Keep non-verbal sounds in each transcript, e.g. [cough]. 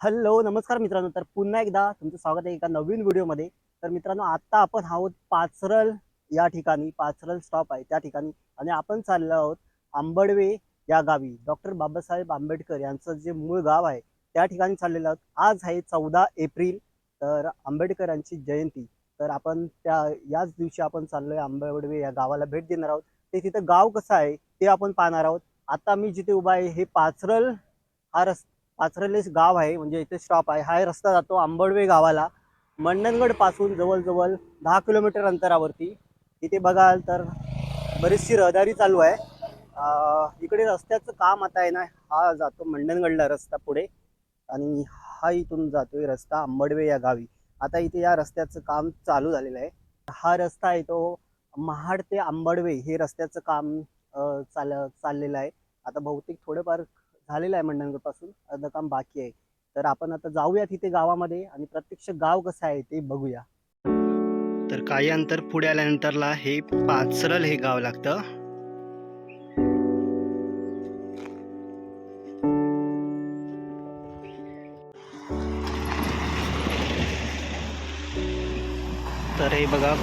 Hello नमस्कार मित्रांनो. तर पुन्हा एकदा तुमचं स्वागत आहे एका नवीन व्हिडिओमध्ये. तर मित्रांनो आत्ता आपण आहोत पाचरल या ठिकाणी पाचरल स्टॉप आहे त्या ठिकाणी. आणि आपण चाललो आहोत आंबडवे या गावी. डॉक्टर बाबासाहेब आंबेडकर यांचं जे मूळ गाव आहे त्या ठिकाणी चाललेलो आहोत. आज आहे चौदा एप्रिल. तर आंबेडकरांची जयंती. तर आपण त्या याच दिवशी आपण चाललोय आंबडवे या गावाला भेट देणार आहोत. ते तिथं गाव कसं आहे ते आपण पाहणार आहोत. आता मी जिथे उभा आहे हे पाचरल हा रस्ता पाचरलेस गाव आहे म्हणजे इथे स्टॉप आहे. हा रस्ता जातो आंबडवे गावाला. मंडणगडपासून जवळजवळ दहा किलोमीटर अंतरावरती. इथे बघाल तर बरीचशी रहदारी चालू आहे. इकडे रस्त्याचं काम आता आहे ना हा जातो मंडणगडला रस्ता पुढे. आणि हा इथून जातोय रस्ता आंबडवे या गावी. आता इथे या रस्त्याचं काम चालू झालेलं आहे. हा रस्ता आहे तो महाड ते आंबडवे हे रस्त्याचं काम चाल चाललेलं आहे. आता बहुतेक थोडंफार झालेलं आहे मंडणगडपासून पासून अर्ध काम बाकी आहे. तर आपण आता जाऊया तिथे गावामध्ये आणि प्रत्यक्ष गाव कसं आहे ते बघूया. तर काही अंतर पुढे आल्यानंतरला हे पाचरल हे गाव लागतं. तर हे बघा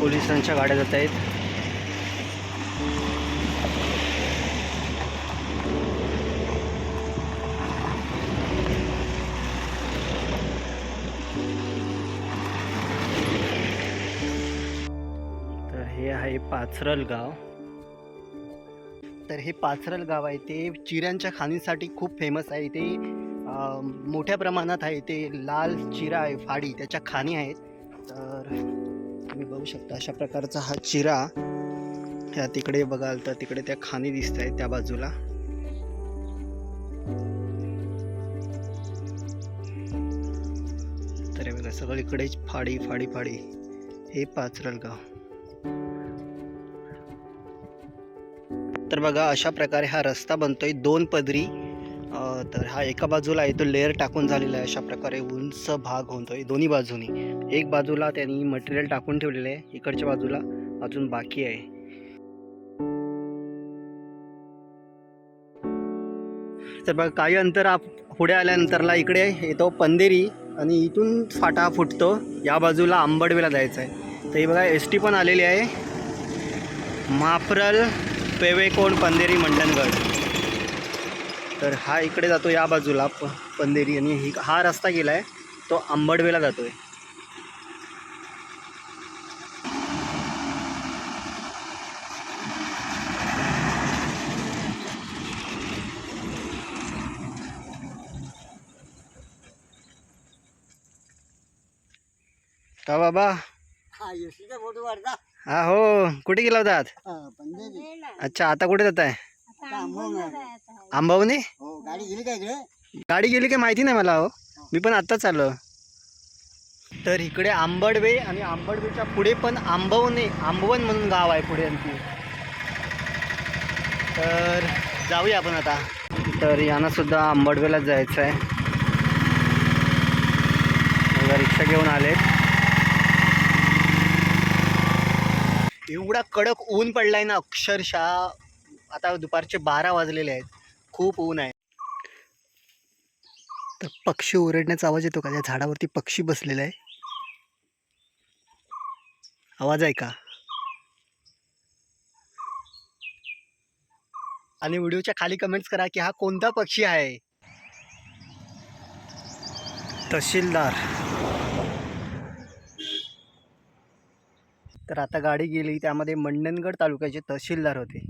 पोलिसांच्या गाड्या जात आहेत. पाचरल गाव. तर हे पाचरल गाव आहे. ते चिऱ्यांच्या खाणीसाठी खूप फेमस आहे. इथे मोठ्या प्रमाणात आहे. ते लाल चिरा आहे फाडी त्याच्या खाणी आहेत. तर तुम्ही बघू शकता अशा प्रकारचा हा चिरा. ह्या तिकडे बघाल तर तिकडे त्या खाणी दिसत आहेत त्या बाजूला. तर हे बघा सगळीकडेच फाडी फाडी फाडी. हे पाचरल गाव. तर बघा अशा प्रकारे हा रस्ता बनतो आहे दोन पदरी तर हा एका बाजूला आहे तो लेअर टाकून झालेला आहे. अशा प्रकारे उंच भाग होतोय दोन्ही बाजूनी. एक बाजूला त्यांनी मटेरियल टाकून ठेवलेलं आहे. इकडच्या बाजूला अजून बाकी आहे. तर बघा काही अंतर आप पुढे आल्यानंतरला इकडे येतो पंदेरी आणि इथून फाटा फुटतो. या बाजूला आंबडवेला जायचं आहे तर हे बघा एस टी पण आलेली आहे. मापरल पेवेकोण पंदेरी मंडणगड. तर हा इकडे जातो या बाजूला प पंदेरी आणि ही हा रस्ता गेला आहे तो आंबडवेला जातो आहे का बाबा हा फोटो वाढता? हा हो. कुठे गेला हा, पंढरी. अच्छा आता कुठे जात आहे. आंबावणे हो गाडी गेली काय इकडे? गाडी गेली काय माहिती नाही मला हो. मी पण आत्ताच चाललो तर इकडे आंबडवे आणि आंबडवेच्या पुढे पण आंबवणे आंबवन म्हणून गाव आहे पुढे आणखी. तर जाऊया आपण आता. तर यांना सुद्धा आंबडवेलाच जायचं आहे. रिक्षा घेऊन आले एवढा कडक ऊन पडलाय ना अक्षरशः आता दुपारचे बारा वाजलेले आहेत. खूप ऊन आहे. तर पक्षी ओरडण्याचा आवाज येतो का? त्या झाडावरती पक्षी बसलेला आहे. आवाज आहे का? आणि व्हिडिओच्या खाली कमेंट्स करा की हा कोणता पक्षी आहे? तहसीलदार. तर आता गाडी गेली त्यामध्ये मंडणगड तालुक्याचे तहसीलदार होते.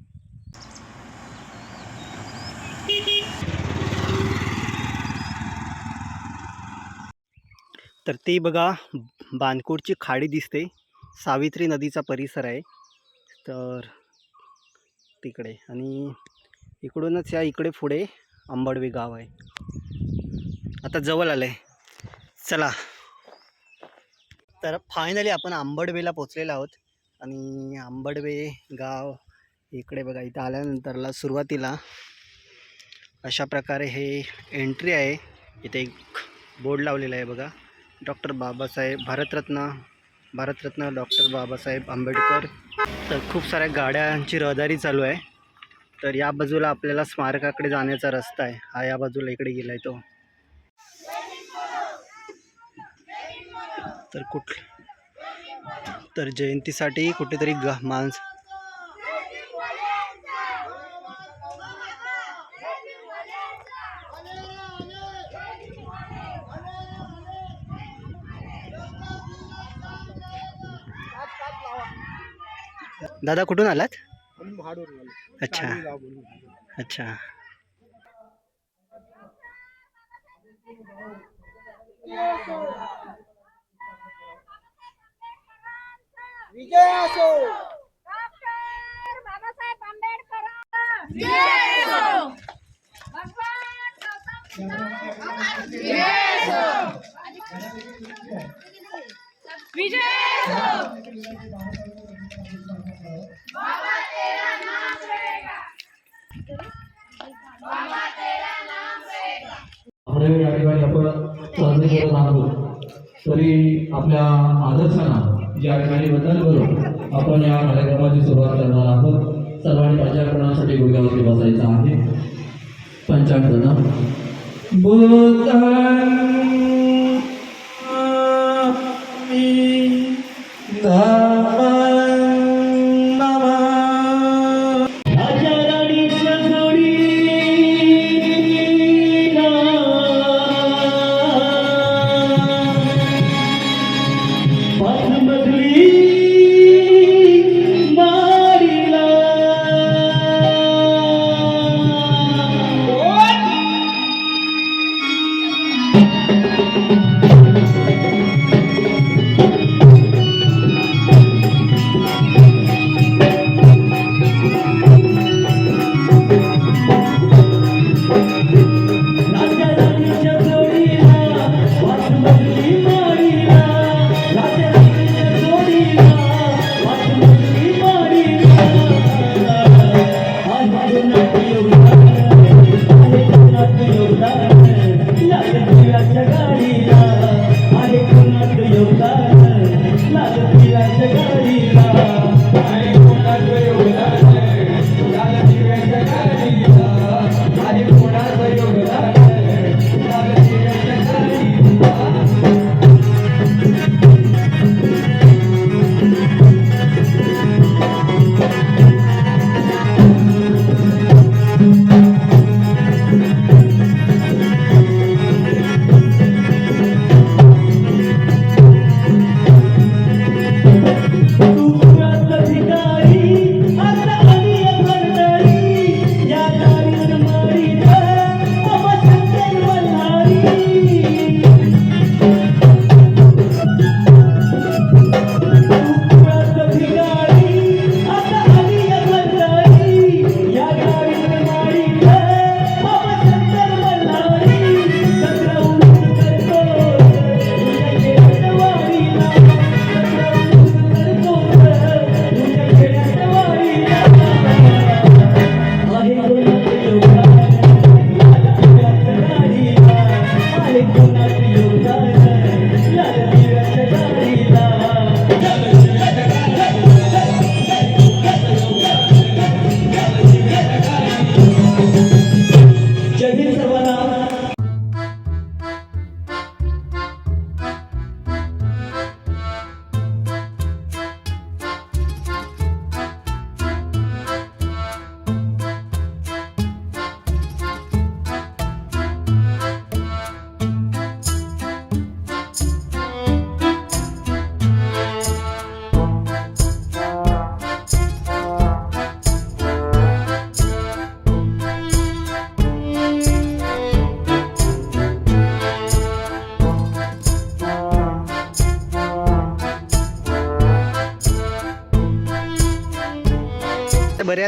तर ते बघा बानकोटची खाडी दिसते. सावित्री नदीचा परिसर आहे. तर तिकडे आणि इकडूनच या इकडे पुढे आंबडवे गाव आहे. आता जवळ आलं आहे चला. तर फायनली आपण आंबडवेला पोचलेलो आहोत. आणि आंबडवे गाव इकडे बघा इथं आल्यानंतरला सुरुवातीला अशा प्रकारे हे एंट्री आहे. इथे एक बोर्ड लावलेला आहे बघा. Doctor Babasaheb Bharat Ratna Bharat Ratna doctor Babasaheb Ambedkar. तर खूप साऱ्या गाड्यांची रहदारी चालू आहे. तर या बाजूला आपल्याला स्मारकाकडे जाण्याचा रस्ता आहे. हा या बाजूला इकडे गेला आहे तो. तर कुठ तर जयंतीसाठी कुठेतरी ग माणस. दादा कुठून आलात? अच्छा. अच्छा. डॉक्टर बाबासाहेब आंबेडकर आपल्या या ठिकाणी आपण साजरे करत आहोत. तरी आपल्या आदर्शांना या ठिकाणी बदल करून आपण या कार्यक्रमाची सुरुवात करणार आहोत सर्वांनी प्रचारपणासाठी गुडघ्यावरती बसायचं आहे? पंचाकरण बोलता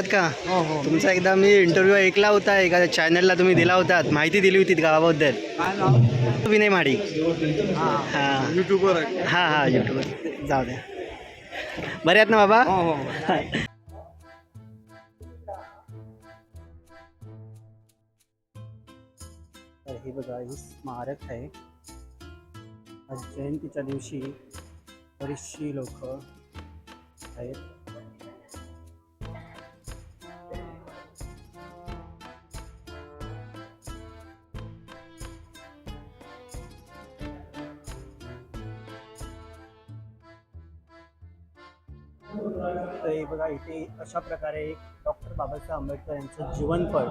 आहात का? तुमचा एकदा मी इंटरव्ह्यू ऐकला होता एका चॅनलला तुम्ही दिला होता माहिती दिली होती गावाबद्दल. विनय माडी हां. युट्यूबवर हां हां यूट्यूबवर जाऊ द्या. बरे आहेत ना बाबा? हो, हो. तर हे बघा हे स्मारक आहे. आज जयंतीच्या दिवशी बरीचशी लोक आहेत. इथे अशा प्रकारे डॉक्टर बाबासाहेब आंबेडकर यांचं जीवनफळ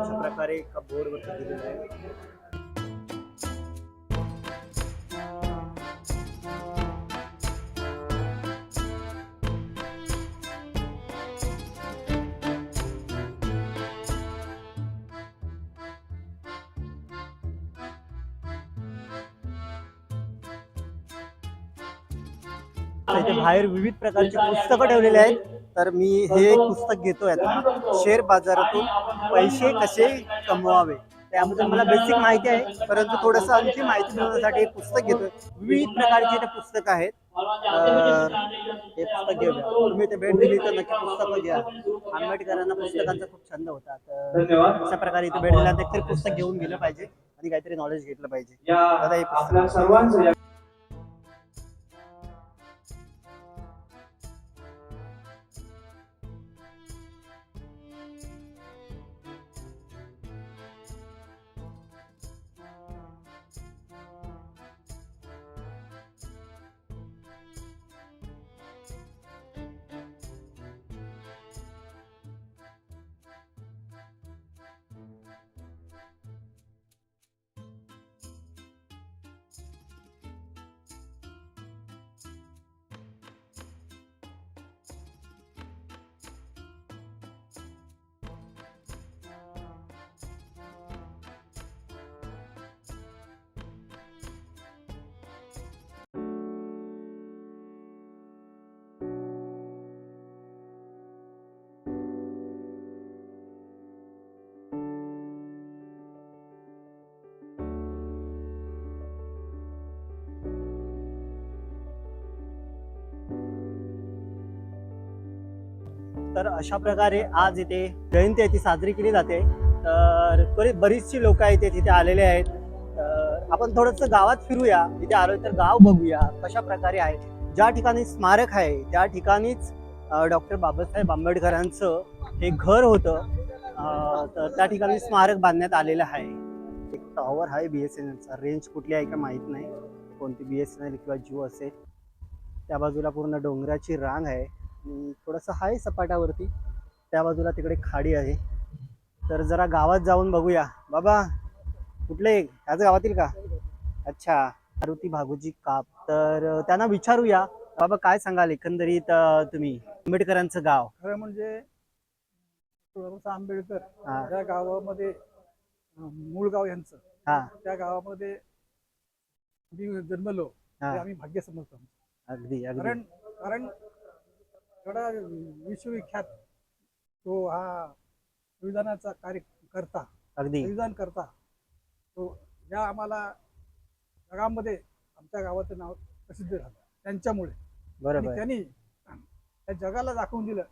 अशा प्रकारे एका बोर्डवरती दिलेलं आहे. इथे बाहेर विविध प्रकारची पुस्तकं ठेवलेली आहेत. तर मी हे एक पुस्तक घेतोय आता शेअर बाजारातून पैसे कसे कमवावे? त्याबद्दल मला बेसिक माहिती आहे. परंतु थोडस आणखी माहिती मिळवण्यासाठी एक पुस्तक घेतोय. विविध प्रकारची इथे पुस्तकं आहेत. हे पुस्तक घेऊया. तुम्ही इथे भेट दिली तर नक्की पुस्तकं घ्या. आंबेडकरांना पुस्तकांचा खूप छंद होता. तर अशा प्रकारे इथे भेट दिल्यानंतर पुस्तक घेऊन गेलं पाहिजे आणि काहीतरी नॉलेज घेतलं पाहिजे. दादा हे पुस्तक. सर्वांचं तर अशा प्रकारे आज इथे जयंती आहे ती साजरी केली जाते. तर बरी बरीचशी लोक आहेत तिथे आलेले आहेत. तर आपण थोडंसं गावात फिरूया इथे आलो तर गाव बघूया कशा प्रकारे आहे. ज्या ठिकाणी स्मारक आहे त्या ठिकाणीच डॉक्टर बाबासाहेब आंबेडकरांचं हे घर होतं. तर त्या ठिकाणी स्मारक बांधण्यात आलेलं आहे. एक टॉवर आहे बी एस एन एलचा रेंज कुठली आहे का माहीत नाही. कोणती बी एस एन एल किंवा जिओ असेल. त्या बाजूला पूर्ण डोंगराची रांग आहे. आणि थोडंसं आहे सपाटावरती त्या बाजूला तिकडे खाडी आहे. तर जरा गावात जाऊन बघूया. बाबा कुठले? ह्याच गावातील का? अच्छा मारुती भागोजी काप. तर त्यांना विचारूया. बाबा काय सांगाल एकंदरीत तुम्ही? आंबेडकरांचं गाव. खरं म्हणजे बाबासाहेब आंबेडकर हा. या गावामध्ये अं, मूळ गाव यांचं. हा. त्या गावामध्ये मी जन्मलो. ते हा आम्ही भाग्य समजतो अगदी अगदी. कारण कारण एवढा विश्वविख्यात तो हा संविधानाचा कार्य करता अगदी. संविधान करता तो या आम्हाला जगामध्ये आमच्या गावाचं नाव प्रसिद्ध झालं. त्यांच्यामुळे. बरोबर. त्यांनी त्या जगाला दाखवून दिलं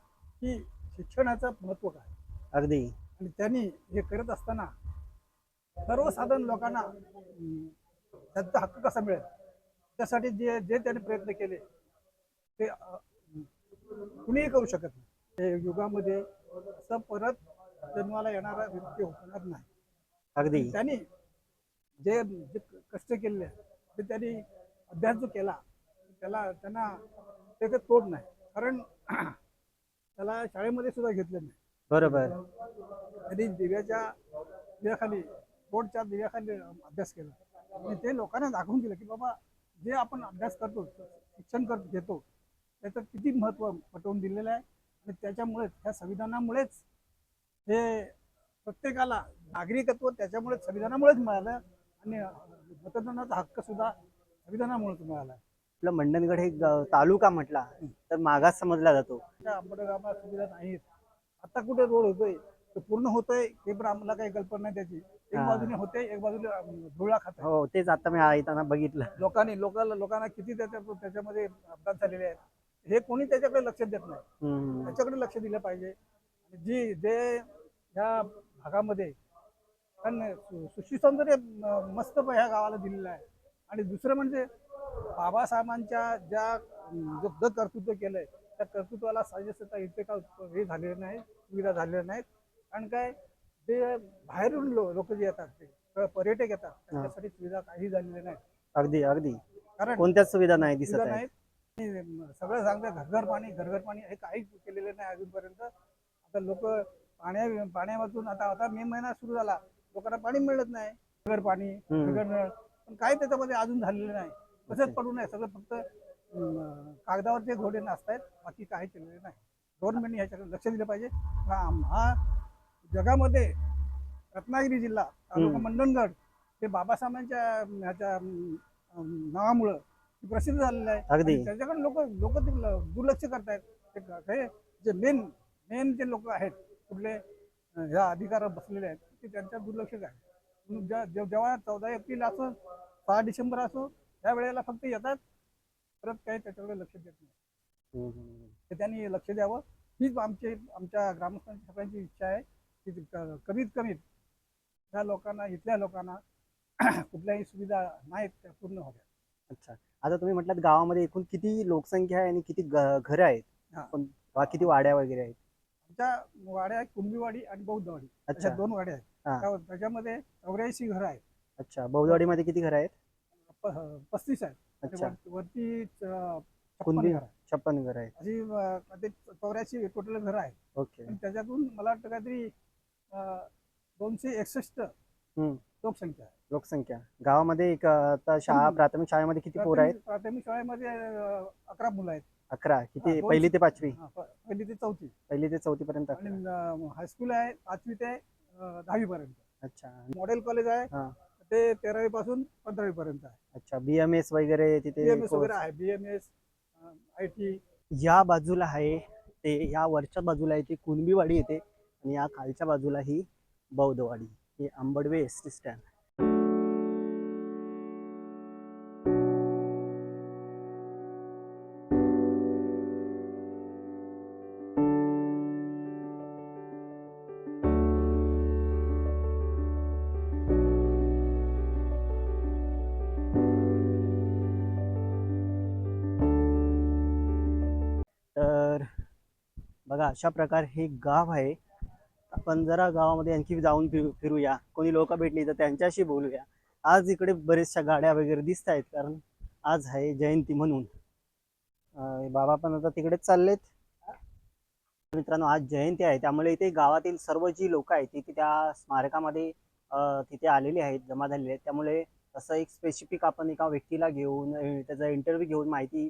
की शिक्षणाचं महत्त्व काय. अगदी. आणि त्यांनी हे करत असताना सर्वसाधारण लोकांना त्यांचा हक्क कसा मिळेल? त्यासाठी जे जे त्यांनी प्रयत्न केले ते कुणीही करू शकत नाही. युगामध्ये असं परत जन्माला येणारा व्यक्ती होणार नाही. अगदी. त्यांनी जे जे कष्ट केले ते त्यांनी अभ्यास जो केला त्याला त्यांना त्याचं तोड नाही. कारण [clears throat] त्याला शाळेमध्ये सुद्धा घेतलं नाही. बरोबर. त्यांनी दिव्याच्या दिव्याखाली बोर्डच्या दिव्याखाली अभ्यास केला. आणि ते लोकांना दाखवून दिलं की बाबा जे आपण अभ्यास करतो शिक्षण कर घेतो त्याचं किती महत्त्व पटवून दिलेलं आहे. आणि त्याच्यामुळेच ह्या संविधानामुळेच हे प्रत्येकाला नागरिकत्व त्याच्यामुळेच संविधानामुळेच मिळालं आणि मतदानाचा हक्क सुद्धा संविधानामुळेच मिळाला. आपलं मंडणगड हे तालुका म्हटला तर मागास समजला जातो. आंबेडगावात सुविधा नाहीत. आता कुठे रोड होतोय? तो पूर्ण होतोय हे पण आम्हाला काही कल्पना नाही त्याची. एक. बाजूने होते एक बाजूने अं, धुळा खात हो तेच आता मी येताना बघितलं. लोकांनी लोकांना लोकांना किती त्याच्या त्याच्यामध्ये अपघात झालेले आहेत. हे कोणी त्याच्याकडे लक्ष देत नाही. त्याच्याकडे लक्ष दिलं पाहिजे. जी जे ह्या भागामध्ये कारण सु- सुशिसौंदर्य म- मस्त ह्या गावाला दिलेलं आहे. आणि दुसरं म्हणजे बाबासाहेबांच्या ज्या जो कर्तृत्व केलंय त्या कर्तृत्वाला साजेसता इथे का हे झालेले नाही सुविधा झालेल्या नाहीत. कारण काय जे बाहेरून लो लोक जे येतात ते पर्यटक येतात त्यांच्यासाठी सुविधा काही झालेल्या नाहीत. अगदी अगदी. कारण कोणत्याच सुविधा नाही दिसत नाहीत. सगळं सांगतात घरघर पाणी घरघर पाणी हे काही केलेलं नाही अजूनपर्यंत. आता लोक पाण्या पाण्यामधून आता आता मे महिना सुरू झाला. लोकांना पाणी मिळत नाही. घरघर पाणी. घरघर नळ. पण काही त्याच्यामध्ये अजून झालेलं नाही. तसंच. पडू नये. सगळं फक्त अं, कागदावरचे घोडे नसतायत बाकी काही केलेलं नाही. गव्हर्नमेंटने ह्याच्याकडे लक्ष दिलं पाहिजे. हा जगामध्ये रत्नागिरी जिल्हा तालुका. मंडणगड हे बाबासाहेबांच्या ह्याच्या नावामुळं प्रसिद्ध झालेलं आहे. अगदी. आणि त्याच्याकडे लोक लोक दुर्लक्ष करतायत. ते हे जे मेन मेन जे लोक आहेत कुठले अं, ह्या अधिकारात बसलेले आहेत ते त्यांच्या दुर्लक्ष आहे म्हणून ज्या- जे- जेव्हा चौदा एप्रिल असो सहा डिसेंबर असो त्या वेळेला फक्त येतात. परत काही त्याच्याकडे लक्ष देत नाही. हम्म. तर त्यांनी लक्ष द्यावं. हीच आमची आमच्या ग्रामस्थांची सगळ्यांची इच्छा आहे की ते क- कमीत कमीत ह्या लोकांना इथल्या लोकांना [clears throat] कुठल्याही सुविधा नाहीत त्या पूर्ण व्हाव्या अच्छा. आता तुम्ही म्हटलात गावामध्ये एकूण किती लोकसंख्या आहे आणि किती घरं आहेत? हा. पण वा- किती वाड्या वगैरे आहेत? आमच्या वाड्या आहेत कुंभीवाडी आणि बौद्धवाडी. अशा अच्छा. दोन वाड्या आहेत. त्या- त्याच्यामध्ये चौऱ्याऐंशी घरं आहेत. अच्छा. बौद्धवाडीमध्ये किती घरं आहेत? प- पस्तीस आहेत. आणि अच्छा. वर- वरती च- छप्पन? घरं आहेत. छप्पन घरं आहेत. अशी अं, ते चौऱ्याऐंशी टोटल घरं आहेत. ओके. आणि त्याच्यातून मला वाटतं काहीतरी अं, दोनशे एकसष्ट हम्म. लोकसंख्या आहे. लोकसंख्या. गावामध्ये एक आता शाळा. प्राथमिक शाळेमध्ये किती पोरं आहेत? प्राथमिक शाळेमध्ये अं, अकरा मुलं आहेत. अकरा. हा, किती दोन- पहिली ते पाचवी? हा, प- पहिली ते चौथी. पहिली ते चौथी पर्यंत आणि. हायस्कूल आहे पाचवी ते दहावी पर्यंत. अच्छा. मॉडेल कॉलेज आहे हा. ते तेरावी पासून पंधरावी पर्यंत आहे. अच्छा. बीएमएस वगैरे तिथे बीएमएस course. वगैरे आहे. बीएमएस आय टी या बाजूला आहे ते या वरच्या बाजूला आहे ती कुणबीवाडी येते आणि या खालच्या बाजूला ही बौद्धवाडी. ही आंबडवे एस टी स्टँड. अशा प्रकारे हे गाव आहे. आपण जरा गावामध्ये आणखी जाऊन फिरू फिरूया. कोणी लोक भेटली तर त्यांच्याशी बोलूया. आज इकडे बरेचशा गाड्या वगैरे दिसत आहेत कारण आज आहे जयंती म्हणून. बाबा पण आता तिकडेच चाललेत. मित्रांनो आज जयंती आहे. त्यामुळे इथे गावातील सर्व जी लोक आहेत ती त्या स्मारकामध्ये तिथे आलेली आहेत जमा झालेली आहेत. त्यामुळे असं एक स्पेसिफिक आपण एका व्यक्तीला घेऊन त्याचा इंटरव्ह्यू घेऊन माहिती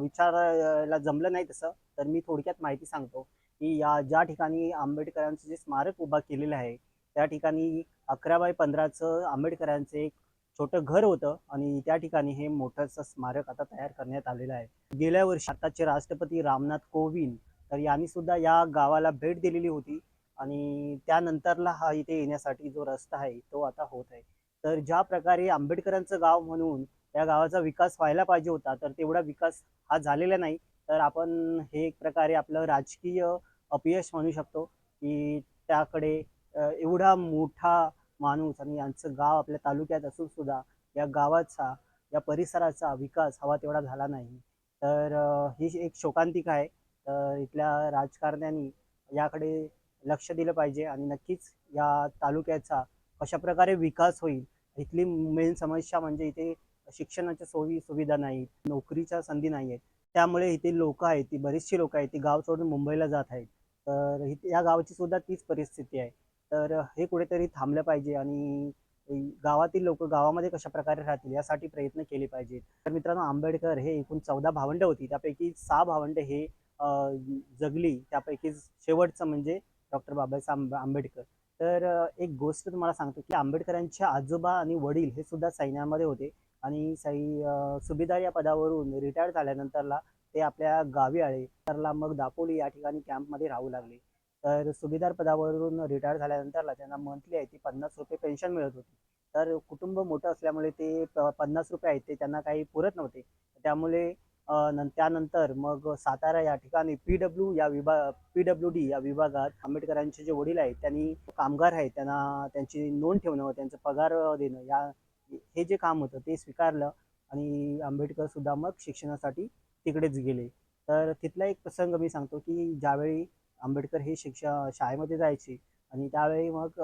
विचारायला जमलं नाही तसं तर मी थोडक्यात माहिती सांगतो की या ज्या ठिकाणी आंबेडकरांचं जे स्मारक उभा केलेलं आहे त्या ठिकाणी अकरा बाय पंधराचं आंबेडकरांचं एक छोटं घर होतं आणि त्या ठिकाणी हे मोठंसं स्मारक आता तयार करण्यात आलेलं आहे. गेल्या वर्षी आताचे राष्ट्रपती रामनाथ कोविंद तर यांनी सुद्धा या गावाला भेट दिलेली होती आणि त्यानंतरला हा इथे येण्यासाठी जो रस्ता आहे तो आता होत आहे. तर ज्या प्रकारे आंबेडकरांचं गाव म्हणून या गावाचा विकास व्हायला पाहिजे होता तर तेवढा विकास हा झालेला नाही. तर आपण हे एक प्रकारे आपलं राजकीय अपयश म्हणू शकतो की त्याकडे एवढा मोठा माणूस आणि यांचं गाव आपल्या तालुक्यात असून सुद्धा या गावाचा या परिसराचा विकास हवा तेवढा झाला नाही. तर ही एक शोकांतिका आहे. तर इथल्या राजकारण्यांनी याकडे लक्ष दिलं पाहिजे आणि नक्कीच या तालुक्याचा कशा प्रकारे विकास होईल इथली मेन समस्या म्हणजे इथे शिक्षणाच्या सोयी सुविधा नाहीत नोकरीच्या संधी नाही आहेत त्यामुळे इथे लोक आहेत ती बरीचशी लोक आहेत ती गाव सोडून मुंबईला जात आहेत. तर या गावाची सुद्धा तीच परिस्थिती आहे. तर हे कुठेतरी थांबलं पाहिजे आणि गावातील लोक गावामध्ये कशा प्रकारे राहतील यासाठी प्रयत्न केले पाहिजेत. तर मित्रांनो आंबेडकर हे एकूण चौदा भावंड होती. त्यापैकी सहा भावंड हे जगली. त्यापैकी शेवटचं म्हणजे डॉक्टर बाबासाहेब आंबेडकर. तर एक गोष्ट तुम्हाला सांगतो की आंबेडकरांचे आजोबा आणि वडील हे सुद्धा सैन्यामध्ये होते. आणि सै सुभेदार या पदावरून रिटायर झाल्यानंतरला ते आपल्या गावी आले. तरला मग दापोली या ठिकाणी कॅम्पमध्ये राहू लागले. तर सुभेदार पदावरून रिटायर झाल्यानंतरला त्यांना मंथली आहे ती पन्नास रुपये पेन्शन मिळत होती. तर कुटुंब मोठं असल्यामुळे ते पन्नास रुपये आहेत ते त्यांना काही पुरत नव्हते. त्यामुळे त्यानंतर मग सातारा या ठिकाणी पी डब्ल्यू या विभाग पी डब्ल्यू डी या विभागात आंबेडकरांचे जे वडील आहेत त्यांनी कामगार आहेत त्यांना त्यांची नोंद ठेवणं त्यांचा पगार देणं या हे जे काम होतं ते स्वीकारलं आणि आंबेडकर सुद्धा मग शिक्षणासाठी तिकडेच गेले. तर तिथला एक प्रसंग मी सांगतो की ज्यावेळी आंबेडकर हे शिक्षा शाळेमध्ये जायचे आणि त्यावेळी मग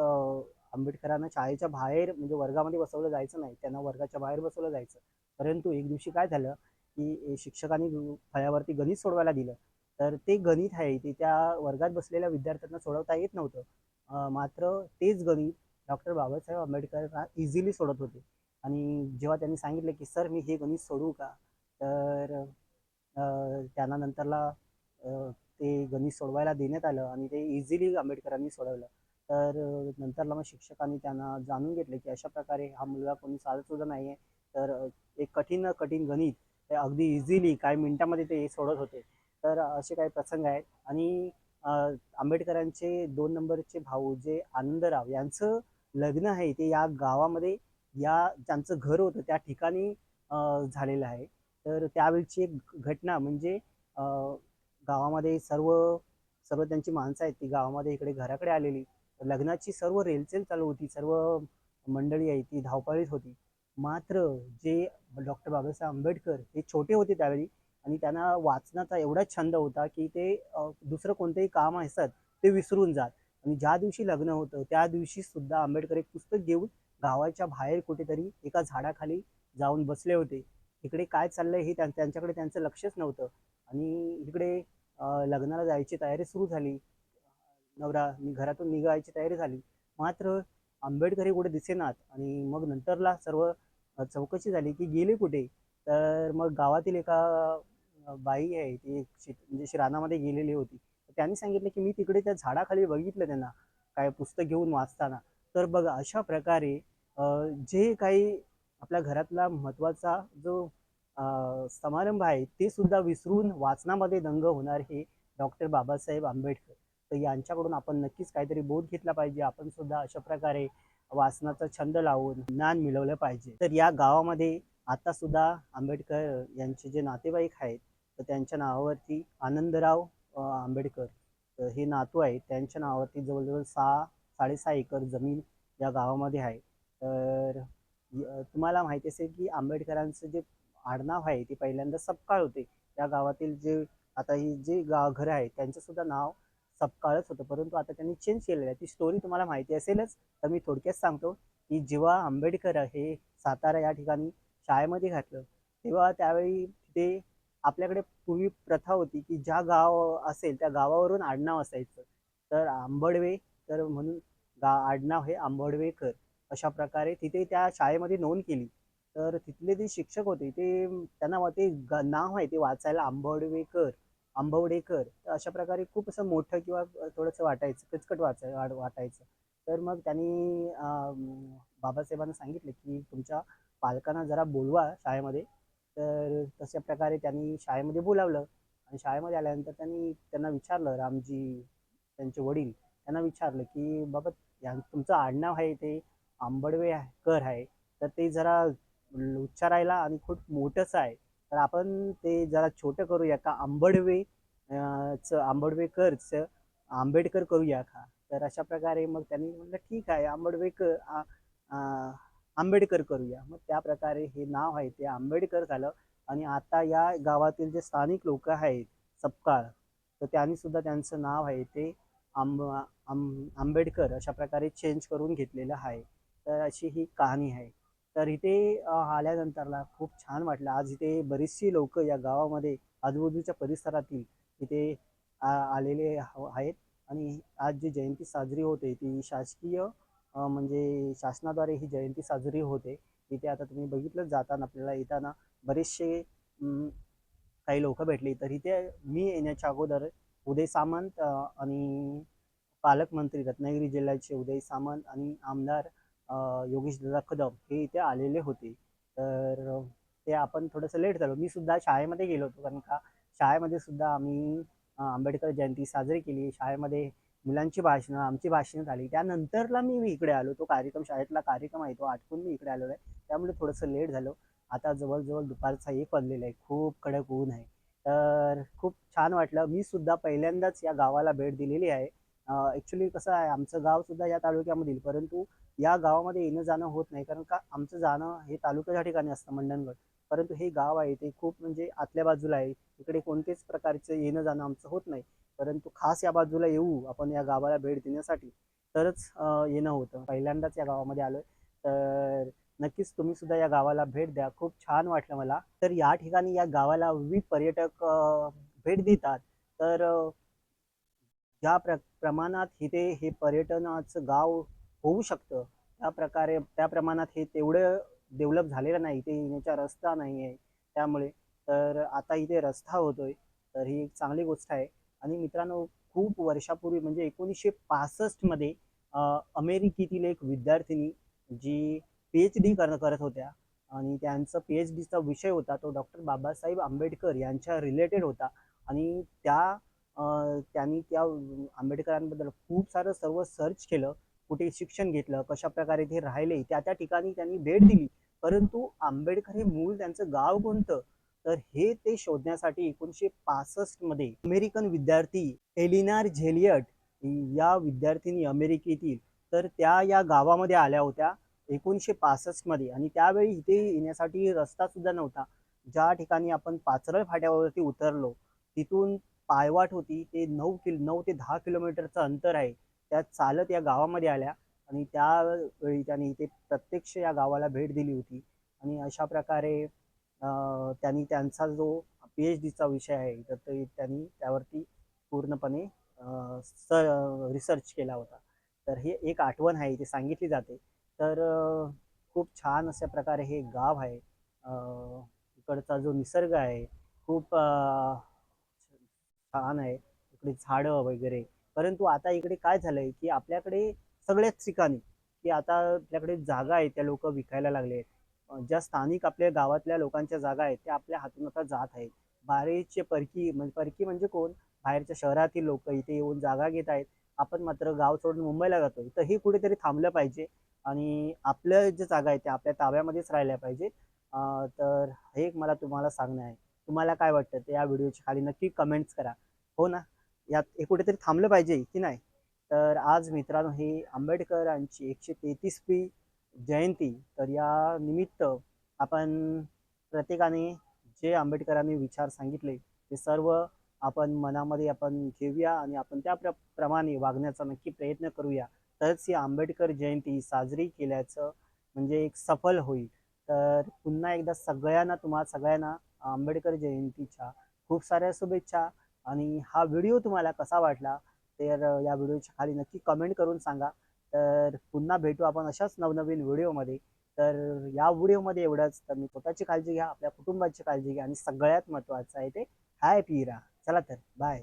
आंबेडकरांना शाळेच्या बाहेर म्हणजे वर्गामध्ये बसवलं जायचं नाही त्यांना वर्गाच्या बाहेर बसवलं जायचं. परंतु एक दिवशी काय झालं की शिक्षकांनी फळ्यावरती गणित सोडवायला दिलं. तर ते गणित आहे ते त्या वर्गात बसलेल्या विद्यार्थ्यांना सोडवता येत नव्हतं. मात्र तेच गणित डॉक्टर बाबासाहेब आंबेडकर इझिली सोडत होते. आणि जेव्हा त्यांनी सांगितलं की सर मी हे गणित सोडवू का? तर त्यांना नंतरला ते गणित सोडवायला देण्यात आलं आणि ते इझिली आंबेडकरांनी सोडवलं. तर नंतरला मग शिक्षकांनी त्यांना जाणून घेतलं की अशा प्रकारे हा मुलगा कोणी साधं सुद्धा नाही आहे तर एक कठीण कठीण गणित ते अगदी इझिली काही मिनटामध्ये ते सोडत होते. तर असे काही प्रसंग आहेत आणि आंबेडकरांचे दोन नंबरचे भाऊ जे आनंदराव यांचं लग्न आहे ते या गावामध्ये या ज्यांचं घर होतं त्या ठिकाणी झालेलं आहे. तर त्यावेळची एक घटना म्हणजे गावामध्ये सर्व सर्व त्यांची माणसं आहेत ती गावामध्ये इकडे घराकडे आलेली. लग्नाची सर्व रेलचेल चालू होती सर्व मंडळी आहे ती धावपळीत होती. मात्र जे डॉक्टर बाबासाहेब आंबेडकर हे छोटे होते त्यावेळी आणि त्यांना वाचनाचा एवढा छंद होता की ते दुसरं कोणतंही काम असतात ते विसरून जात. आणि ज्या दिवशी लग्न होतं त्या दिवशी सुद्धा आंबेडकर एक पुस्तक घेऊन गावाच्या बाहेर कुठेतरी एका झाडाखाली जाऊन बसले होते. इकडे काय चाललंय हे त्यांच्याकडे त्यांचं लक्षच नव्हतं. आणि इकडे लग्नाला जायची तयारी सुरू झाली. नवरा मी घरातून निघायची तयारी झाली. मात्र आंबेडकर हे कुठे दिसेनात. आणि मग नंतरला सर्व चौकशी झाली की गेले कुठे? तर मग गावातील एका बाई आहे ती शेत म्हणजे रानामध्ये गेलेली होती. तर त्यांनी सांगितलं की मी तिकडे त्या झाडाखाली बघितलं त्यांना. काय पुस्तक घेऊन वाचताना. तर बघा अशा प्रकारे जे काही आपल्या घरातला महत्त्वाचा जो समारंभ आहे ते सुद्धा विसरून वाचनामध्ये दंग होणार हे डॉक्टर बाबासाहेब आंबेडकर. तर यांच्याकडून आपण नक्कीच काहीतरी बोध घेतला पाहिजे. आपण सुद्धा अशा प्रकारे वाचनाचा छंद लावून ज्ञान मिळवलं पाहिजे. तर या गावामध्ये आता सुद्धा आंबेडकर यांचे जे नातेवाईक आहेत तर त्यांच्या नावावरती आनंदराव आंबेडकर हे नातू आहेत. त्यांच्या नावावरती जवळजवळ सहा साडेसहा एकर जमीन या गावामध्ये आहे. तर तुम्हाला माहिती असेल की आंबेडकरांचं जे आडनाव आहे ते पहिल्यांदा सपकाळ होते. त्या गावातील जे आता ही जे गाव घरं आहेत त्यांचं सुद्धा नाव सपकाळच होतं. परंतु आता त्यांनी चेंज केलेलं आहे. ती स्टोरी तुम्हाला माहिती असेलच. तर मी थोडक्यात सांगतो की जेव्हा आंबेडकर हे सातारा या ठिकाणी शाळेमध्ये घातलं तेव्हा त्यावेळी ते आपल्याकडे पूर्वी प्रथा होती की ज्या गाव असेल त्या गावावरून आडनाव असायचं. तर आंबडवे तर म्हणून गा आडनाव हे आंबडवेकर. अशा प्रकारे तिथे त्या शाळेमध्ये नोंद केली. तर तिथले जे शिक्षक होते ते त्यांना ते ग- नाव आहे ते वाचायला आंबवडेकर आंबवडेकर. तर अशा प्रकारे खूप असं मोठं किंवा थोडंसं वाटायचं किचकट वाचाय वाटायचं. तर मग त्यांनी बाबासाहेबांना सांगितलं की तुमच्या पालकांना जरा बोलवा शाळेमध्ये. तर तशा प्रकारे त्यांनी शाळेमध्ये बोलावलं. आणि शाळेमध्ये आल्यानंतर त्यांनी त्यांना विचारलं रामजी त्यांचे वडील त्यांना विचारलं की बाबा या तुमचं आडनाव आहे ते आंबडवे आहे- कर आहे तर ते जरा उच्चारायला आणि खूप मोठंच आहे. तर आपण ते जरा छोटं करूया का? आंबडवे अं, च आंबडवेकरच आंबेडकर करूया का? तर अशा प्रकारे मग त्यांनी म्हटलं ठीक आहे आंबडवेकर आंबेडकर करूया. मग त्या प्रकारे हे नाव आहे ते आंबेडकर झालं आणि आता या गावातील जे स्थानिक लोक आहेत सपकाळ तर त्यांनी सुद्धा त्यांचं नाव आहे ते आंब आंब आंबेडकर अशा प्रकारे चेंज करून घेतलेलं आहे. तर अशी ही कहाणी आहे. तर इथे आल्यानंतरला खूप छान वाटलं. आज इथे बरीचशी लोक या गावामध्ये आजूबाजूच्या परिसरातील इथे आ- आलेले आहेत. आणि आज जी जयंती साजरी होते ती शासकीय म्हणजे शासनाद्वारे ही जयंती साजरी होते. इथे आता तुम्ही बघितलं जाताना आपल्याला येताना बरेचसे काही लोक भेटली. तर इथे मी येण्याच्या अगोदर उदय सामंत आणि पालकमंत्री रत्नागिरी जिल्ह्याचे उदय सामंत आणि आमदार योगेश दादा कदम हे इथे आलेले होते. तर ते आपण थोडंसं लेट झालो. मी सुद्धा शाळेमध्ये गेलो होतो कारण का शाळेमध्ये सुद्धा आम्ही आंबेडकर जयंती साजरी केली. शाळेमध्ये मुलांची भाषणं आमची भाषणं झाली. त्यानंतरला मी मी इकडे आलो. तो कार्यक्रम शाळेतला कार्यक्रम आहे तो आटकून मी इकडे आलेलो आहे. त्यामुळे थोडंसं लेट झालो. आता जवळजवळ दुपारचा एक वाजलेला आहे. खूप कडक ऊन आहे. तर खूप छान वाटलं. मी सुद्धा पहिल्यांदाच या गावाला भेट दिलेली आहे. ॲक्च्युली कसं आहे आमचं गाव सुद्धा या तालुक्यामधील परंतु या गावामध्ये येणं जाणं होत नाही. कारण का आमचं जाणं हे तालुक्याच्या ठिकाणी असतं मंडणगड. परंतु हे गाव आहे ते खूप म्हणजे आतल्या बाजूला आहे. इकडे कोणतेच प्रकारचं येणं जाणं आमचं होत नाही. परंतु खास या बाजूला येऊ आपण या गावाला भेट देण्यासाठी तरच येणं होतं. पहिल्यांदाच या गावामध्ये आलोय. तर नक्कीच तुम्ही सुद्धा या गावाला भेट द्या. खूप छान वाटलं मला. तर या ठिकाणी या गावाला विविध पर्यटक भेट देतात. तर ज्या प्र प्रमाणात इथे हे पर्यटनाचं गाव होऊ शकतं त्या प्रकारे त्या प्रमाणात हे तेवढं डेव्हलप झालेलं नाही. इथे येण्याचा रस्ता नाही आहे. त्यामुळे तर आता इथे रस्ता होतोय तर ही एक चांगली गोष्ट आहे. आणि मित्रांनो खूप वर्षापूर्वी म्हणजे एकोणीसशे पासष्टमध्ये अमेरिकेतील एक विद्यार्थिनी जी पी एच डी कर करत होत्या आणि त्यांचा पी एच डीचा विषय होता तो डॉक्टर बाबासाहेब आंबेडकर यांच्या रिलेटेड होता. आणि त्या त्यांनी त्या आंबेडकरांबद्दल खूप सारं सर्व सर्च केलं कुठे शिक्षण घेतलं कशा प्रकारे ते राहिले त्या त्या ठिकाणी त्यांनी भेट दिली. परंतु आंबेडकर हे मूळ त्यांचं गाव कोणतं? तर हे ते शोधण्यासाठी एकोणीसशे पासष्टमध्ये अमेरिकन विद्यार्थी एलिनार झेलियट या विद्यार्थिनी अमेरिकेतील तर त्या या गावामध्ये आल्या होत्या एकोणीसशे पासष्टमध्ये आणि त्यावेळी इथे येण्यासाठी रस्ता सुद्धा नव्हता. ज्या ठिकाणी आपण पाचरळ फाट्यावरती उतरलो तिथून पायवाट होती ते नऊ किल नऊ ते दहा किलोमीटरचं अंतर आहे. त्या चालत या गावामध्ये आल्या आणि त्यावेळी त्यांनी ते प्रत्यक्ष या गावाला भेट दिली होती. आणि अशा प्रकारे त्यांनी त्यांचा जो पी एच डीचा विषय आहे तर ते त्यांनी त्यावरती पूर्णपणे स रिसर्च केला होता. तर हे एक आठवण आहे ते सांगितली जाते. तर खूप छान अशा प्रकारे हे गाव आहे. इकडचा जो निसर्ग आहे खूप छान आहे इकडे झाडं वगैरे. परंतु आता इकडे काय झालंय की आपल्याकडे सगळ्याच ठिकाणी की आता आपल्याकडे जागा आहे त्या लोक विकायला लागले आहेत. ज्या स्थानिक आपल्या गावातल्या लोकांच्या जागा आहेत त्या आपल्या हातून आता जात आहेत. बाहेरचे परकी म्हणजे परकी म्हणजे कोण? बाहेरच्या शहरातील लोक इथे येऊन जागा घेत आहेत. आपण मात्र गाव सोडून मुंबईला जातोय. तर हे कुठेतरी थांबलं पाहिजे आणि आपल्या जे जागा आहेत त्या आपल्या ताब्यामध्येच राहिल्या पाहिजे. तर हे एक मला तुम्हाला सांगणं आहे. तुम्हाला काय वाटतं? ते या व्हिडिओच्या खाली नक्की कमेंट्स करा. हो ना. यात हे कुठेतरी थांबलं पाहिजे की नाही? तर आज मित्रांनो हे आंबेडकरांची एकशे तेहतीसवी जयंती तर या निमित्त आपण प्रत्येकाने जे आंबेडकरांनी विचार सांगितले ते सर्व आपण मनामध्ये आपण घेऊया आणि आपण त्या प्र प्रमाणे वागण्याचा नक्की प्रयत्न करूया. तरच ही आंबेडकर जयंती साजरी केल्याचं म्हणजे एक सफल होईल. तर पुन्हा एकदा सगळ्यांना तुम्हा सगळ्यांना आंबेडकर जयंतीच्या खूप साऱ्या शुभेच्छा. आणि हा व्हिडिओ तुम्हाला कसा वाटला तर या व्हिडिओच्या खाली नक्की कमेंट करून सांगा. तर पुन्हा भेटू आपण अशाच नवनवीन व्हिडिओमध्ये. तर या व्हिडिओमध्ये एवढंच. तर मी स्वतःची काळजी घ्या आपल्या कुटुंबाची काळजी घ्या आणि सगळ्यात महत्त्वाचं आहे ते हॅपी राहा चला तर बाय